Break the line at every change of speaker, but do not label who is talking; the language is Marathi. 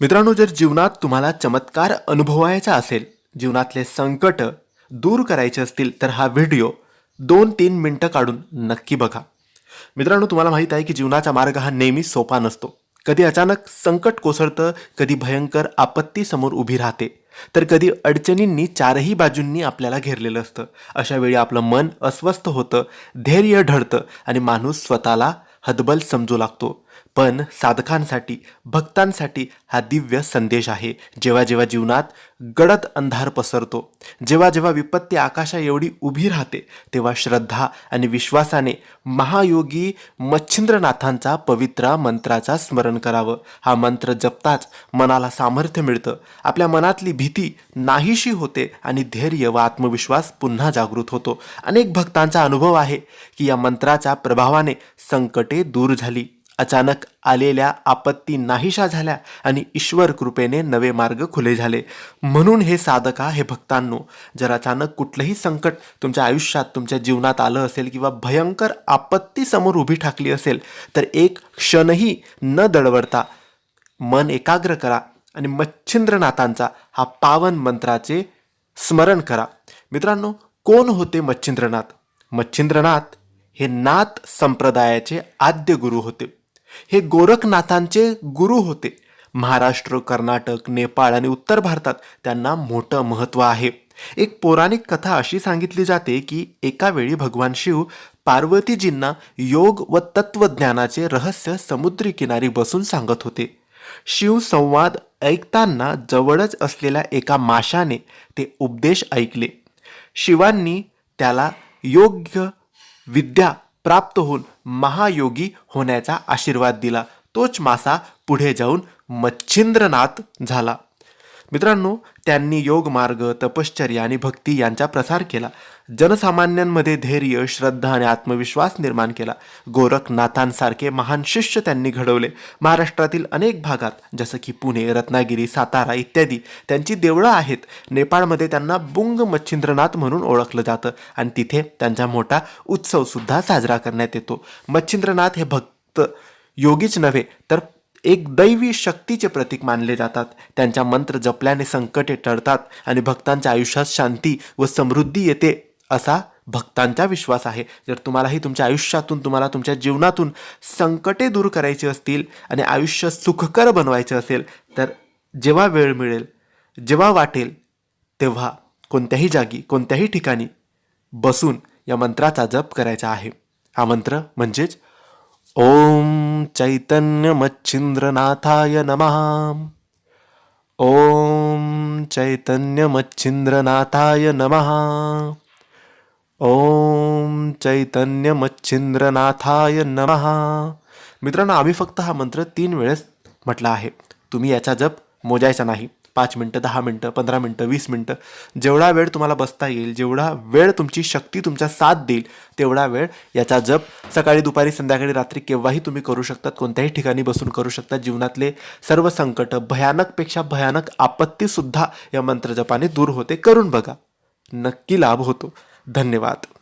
मित्रांनो जर जीवनात तुम्हाला चमत्कार अनुभवायचा असेल जीवनातले संकट दूर करायचे असतील तर हा व्हिडिओ दोन तीन मिनटं काढून नक्की बघा. मित्रांनो तुम्हाला माहीत आहे की जीवनाचा मार्ग हा नेहमी सोपा नसतो. कधी अचानक संकट कोसळतं कधी भयंकर आपत्ती समोर उभी राहते तर कधी अडचणींनी चारही बाजूंनी आपल्याला घेरलेलं असतं. अशा वेळी आपलं मन अस्वस्थ होतं धैर्य ढळतं आणि माणूस स्वतःला हतबल समजू लागतो. पण साधकांसाठी भक्तांसाठी हा दिव्य संदेश आहे. जेव्हा जेव्हा जीवनात गडद अंधार पसरतो जेव्हा जेव्हा विपत्ती आकाशा एवढी उभी राहते तेव्हा श्रद्धा आणि विश्वासाने महायोगी मच्छिंद्रनाथांचा पवित्रा मंत्राचा स्मरण करावं. हा मंत्र जपताच मनाला सामर्थ्य मिळतं. आपल्या मनातली भीती नाहीशी होते आणि धैर्य व आत्मविश्वास पुन्हा जागृत होतो. अनेक भक्तांचा अनुभव आहे की या मंत्राच्या प्रभावाने संकटे दूर झाली. अचानक आलेल्या आपत्ती नाहीशा झाल्या आणि ईश्वर कृपेने नवे मार्ग खुले झाले. म्हणून हे साधका हे भक्तांनो जर अचानक कुठलंही संकट तुमच्या आयुष्यात तुमच्या जीवनात आलं असेल किंवा भयंकर आपत्ती समोर उभी ठाकली असेल तर एक क्षणही न दडवडता मन एकाग्र करा आणि मच्छिंद्रनाथांचा हा पावन मंत्राचे स्मरण करा. मित्रांनो कोण होते मच्छिंद्रनाथ? मच्छिंद्रनाथ हे नाथ संप्रदायाचे आद्य गुरु होते. हे गोरखनाथांचे गुरु होते. महाराष्ट्र कर्नाटक नेपाळ आणि उत्तर भारतात त्यांना मोठं महत्त्व आहे. एक पौराणिक कथा अशी सांगितली जाते की एका वेळी भगवान शिव पार्वतीजींना योग व तत्वज्ञानाचे रहस्य समुद्री किनारी बसून सांगत होते. शिव संवाद ऐकताना जवळच असलेल्या एका माशाने ते उपदेश ऐकले. शिवांनी त्याला योग्य विद्या प्राप्त होऊन महायोगी होण्याचा आशीर्वाद दिला. तोच मासा पुढे जाऊन मच्छिंद्रनाथ झाला. मित्रांनो त्यांनी योग मार्ग तपश्चर्या आणि भक्ती यांचा प्रसार केला. जनसामान्यांमध्ये धैर्य श्रद्धा आणि आत्मविश्वास निर्माण केला. गोरखनाथांसारखे महान शिष्य त्यांनी घडवले. महाराष्ट्रातील अनेक भागात जसं की पुणे रत्नागिरी सातारा इत्यादी त्यांची देवळं आहेत. नेपाळमध्ये त्यांना बुंग मच्छिंद्रनाथ म्हणून ओळखलं जातं आणि तिथे त्यांचा मोठा उत्सवसुद्धा साजरा करण्यात येतो. मच्छिंद्रनाथ हे भक्त योगीच नव्हे तर एक दैवी शक्तीचे प्रतीक मानले जातात. त्यांच्या मंत्र जपल्याने संकटे टळतात आणि भक्तांच्या आयुष्यात शांती व समृद्धी येते असा भक्तांचा विश्वास आहे. जर तुम्हालाही तुमच्या आयुष्यातून तुम्हाला तुमच्या जीवनातून संकटे दूर करायची असतील आणि आयुष्य सुखकर बनवायचे असेल तर जेव्हा वेळ मिळेल जेव्हा वाटेल तेव्हा कोणत्याही जागी कोणत्याही ठिकाणी बसून या मंत्राचा जप करायचा आहे. हा मंत्र म्हणजेच ओम चैतन्यमच्छिंद्रनाथाय नमः। ओम चैतन्यमच्छिंद्रनाथाय नमः। ओम चैतन्यमच्छिंद्रनाथाय नमः। मित्रांनो आम्ही फक्त हा मंत्र तीन वेळेस म्हटला आहे. तुम्ही याचा जप मोजायचा नाही. पाच मिनटं दहा मिनटं पंधरा मिनटं वीस मिनटं जेवढा वेळ तुम्हाला बसता येईल जेवढा वेळ तुमची शक्ती तुमच्या साथ देईल तेवढा वेळ याचा जप सकाळी दुपारी संध्याकाळी रात्री केव्हाही तुम्ही करू शकतात कोणत्याही ठिकाणी बसून करू शकता. जीवनातले सर्व संकट भयानकपेक्षा भयानक आपत्तीसुद्धा या मंत्रजपाने दूर होते. करून बघा. नक्की लाभ होतो. धन्यवाद.